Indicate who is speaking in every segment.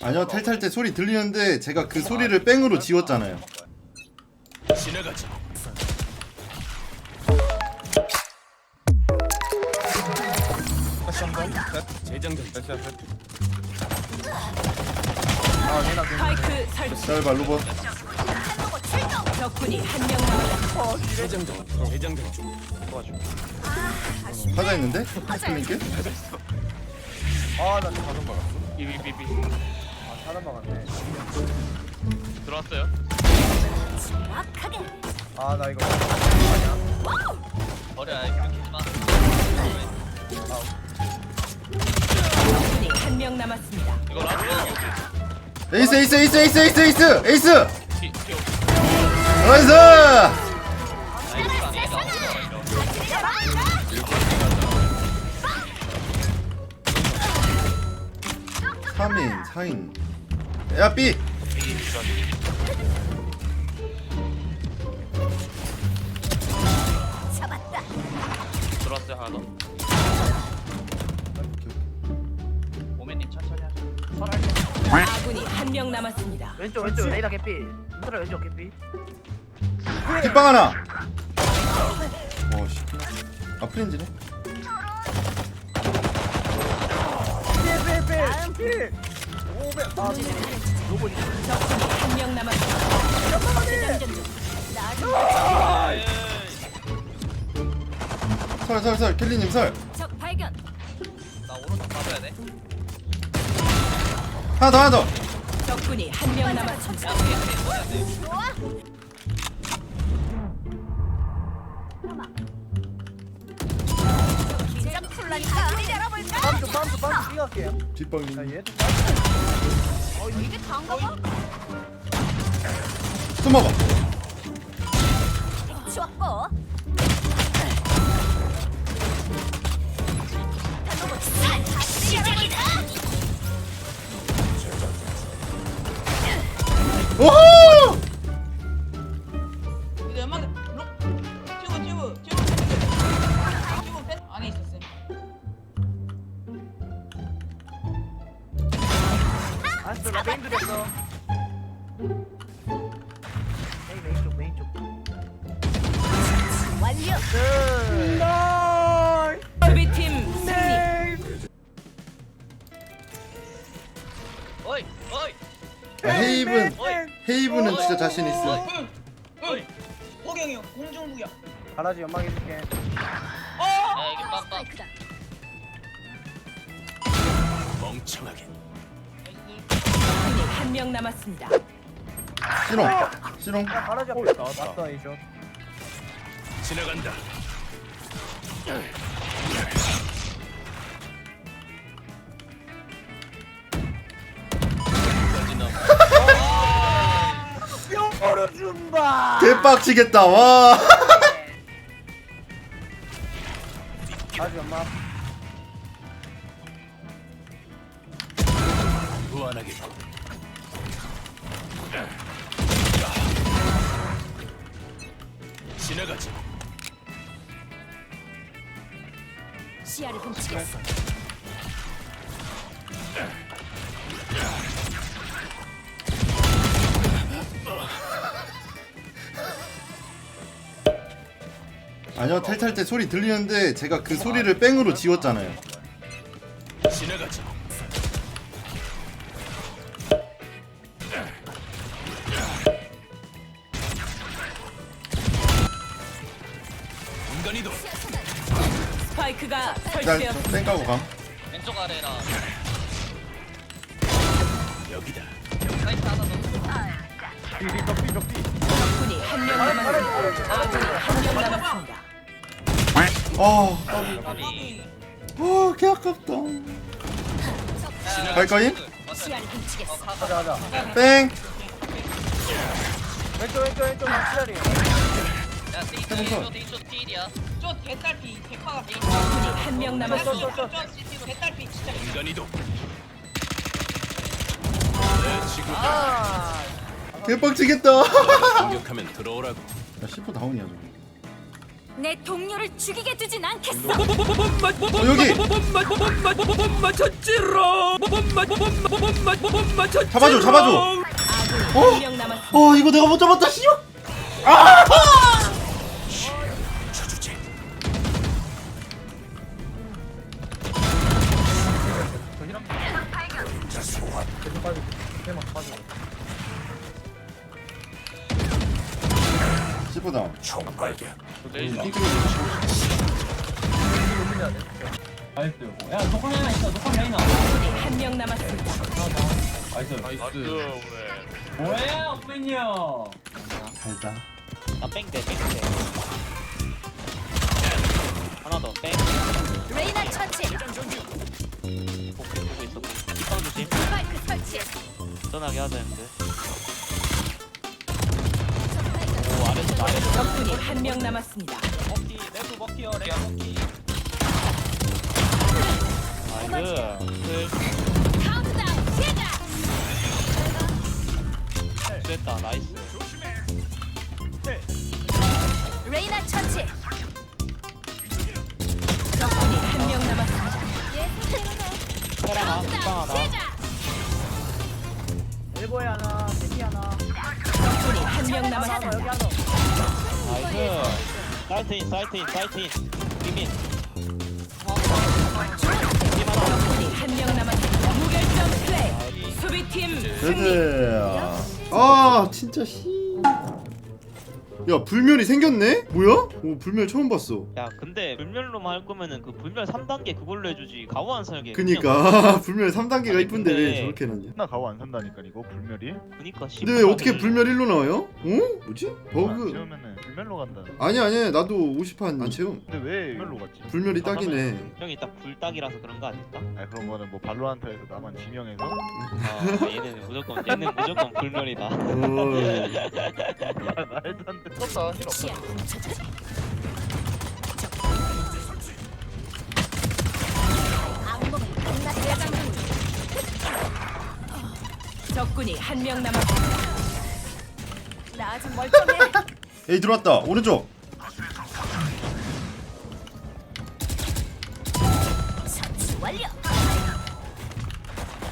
Speaker 1: 아니요 텔탈때 소리 들리는데 제가 그 소리를 뺑으로 지웠잖아요
Speaker 2: 지나가지.
Speaker 3: 다시 한번 셋
Speaker 2: 재장전.
Speaker 3: 다시 한 셋.
Speaker 4: 스파이크 설치.
Speaker 1: 짤 로봇
Speaker 4: 적군이 한명 남았습니다.
Speaker 2: 재장전. 재장전 중.
Speaker 1: 하자 있는데? 클린게?
Speaker 3: 아나 자전 박았어
Speaker 5: 비비비비
Speaker 3: 아 자전 박았네.
Speaker 5: 들어왔어요.
Speaker 3: 아나 이거
Speaker 5: 버려 이렇게 하지마
Speaker 4: 적군이 한 명 남았습니다.
Speaker 5: 이거 라스트
Speaker 1: 에이스 에이스 에이스 에이스 에이스 에이스 에이스. 나이스!
Speaker 5: 아 이거. 안 되니까
Speaker 1: 삼인사인 야 B
Speaker 5: 들어왔어요 하나 더. 오메님 천천히 하자
Speaker 4: 아군이 한 명 남았습니다.
Speaker 6: 왼쪽 왼쪽. 레이더 개피. 힘들어 왼쪽 개피.
Speaker 1: 뒷방 하나. 어씨. 아
Speaker 4: 적군이 한 명.
Speaker 1: 설설설 켈리님 설
Speaker 4: 적 발견.
Speaker 5: 나 오른쪽 봐줘야 돼
Speaker 1: 하나 더 하나 더
Speaker 4: 적군이 한 명 남았습니다.
Speaker 3: 빰도 빰도 빰도 뛰어갈게요
Speaker 1: 뒷방님
Speaker 3: 자 얘도
Speaker 1: 숨어봐 오호
Speaker 6: 알았어 나 메인 들였어. 메인 메인 쪽 메인 쪽.
Speaker 4: 수비팀 승리.
Speaker 5: 어이 어이.
Speaker 1: 야, 헤이븐.
Speaker 5: 어이
Speaker 1: 헤이븐은 진짜 자신 있어.
Speaker 7: 응. 응. 호경이 형 공중부야.
Speaker 3: 가라지 연막 해줄게.
Speaker 5: 야 이게 빡빡.
Speaker 2: 멍청하게.
Speaker 4: 명 남았습니다.
Speaker 1: 시롱 시롱
Speaker 3: 야 가라지 앞에 나왔다 왔다 이쇼
Speaker 2: 지나간다.
Speaker 1: 개빡치겠다 와.
Speaker 3: 가라지 연막
Speaker 2: 무한하게. 지나가지.
Speaker 4: 시야를 훔치겠어.
Speaker 1: 아니요 텔탈때 소리 들리는데 제가 그 소리를 뺑으로 지웠잖아요
Speaker 4: 스파이크가
Speaker 1: 짤
Speaker 4: 설치되었습니다.
Speaker 1: 뺑까고 감
Speaker 5: 왼쪽 아래라
Speaker 2: 여기다.
Speaker 5: 사이트 하나 더
Speaker 4: 적군이 한 명 남았습니다. 아군이 한 명 남았습니다.
Speaker 1: 아,
Speaker 5: 까비
Speaker 1: 어, 개 아깝다. 갈 거임?
Speaker 3: 가자
Speaker 1: 뺑.
Speaker 3: 왼쪽 왼쪽 왼쪽 기다리
Speaker 5: 야 데이트 데이트 데이트 필이야
Speaker 7: 저 개딸피 개파가 피.
Speaker 4: 적군이 한 명.
Speaker 7: 저 개딸피 진짜.
Speaker 2: 공간 이동. 내 지구다.
Speaker 3: 아
Speaker 1: 개빡치겠다. 야,
Speaker 2: 공격하면 들어오라고.
Speaker 1: 10호 다운이야, 저기.
Speaker 5: 내 동료를 죽이게 두진 않겠어.
Speaker 1: 어, 여기 잡아줘 잡아줘
Speaker 4: 아군이 한명 남았습니다.
Speaker 1: 어 이거 내가 못 잡았다 씨발 씹어다
Speaker 2: 총발견.
Speaker 4: 아군이 한명 남았습니다.
Speaker 1: 달다
Speaker 8: 나 뺑대 뺑대 하나 더뺑.
Speaker 5: 레이나 처치.
Speaker 8: 전하게 하자 했는데 오 아래쪽 아래쪽
Speaker 4: 적군이 한 명 남았습니다.
Speaker 8: 먹기 내수 먹기요 레 먹기 나이스 클
Speaker 5: 카운트다운 시작.
Speaker 8: 됐다 나이스 하나
Speaker 4: 남았습니다.
Speaker 6: 여기 하나
Speaker 8: 나이스 사이트인 사이트인 사이트인 비민 비민 하나
Speaker 4: 적군이 한명 남았습니다. 무결점 플레이. 수비팀 승리.
Speaker 1: 레드 아 진짜 씨 야 불멸이 생겼네? 뭐야? 오 불멸 처음 봤어.
Speaker 8: 야 근데 불멸로만 할 거면은 그 불멸 3단계 그걸로 해주지. 가오한 설계
Speaker 1: 그니까. 불멸 3단계가
Speaker 8: 아니,
Speaker 1: 이쁜데 왜
Speaker 8: 근데-
Speaker 1: 저렇게 해놨냐?
Speaker 9: 나 가오 안 산다니까 이거? 불멸이?
Speaker 8: 그니까
Speaker 1: 근데 왜 어떻게 불멸 1로 나와요? 어? 뭐지?
Speaker 9: 안
Speaker 1: 버그.
Speaker 9: 채우면은 불멸로 간다.
Speaker 1: 아니 아니 나도 50판 안 채움.
Speaker 9: 근데 왜 불멸로 갔지?
Speaker 1: 불멸이 딱이네.
Speaker 8: 형이 딱 불닭이라서 그런 거 아닐까?
Speaker 9: 아 그런 거는 뭐 발로한테에서 나만 지명해서?
Speaker 8: 아 얘는 무조건 얘는 무조건 불멸이다.
Speaker 1: 어,
Speaker 9: 아, 말도 안돼 떴다 힐
Speaker 5: 끝났다.
Speaker 4: 적군이 한 명 남았습니다.
Speaker 5: 나 아직 멀쩡해.
Speaker 1: 에이 들어왔다 오른쪽.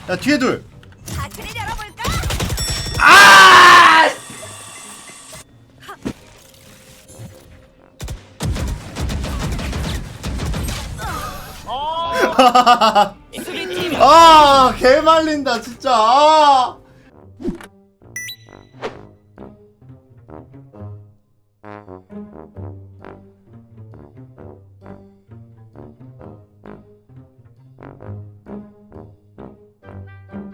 Speaker 1: 야 뒤에 둘 아, 개 말린다, 진짜. 아.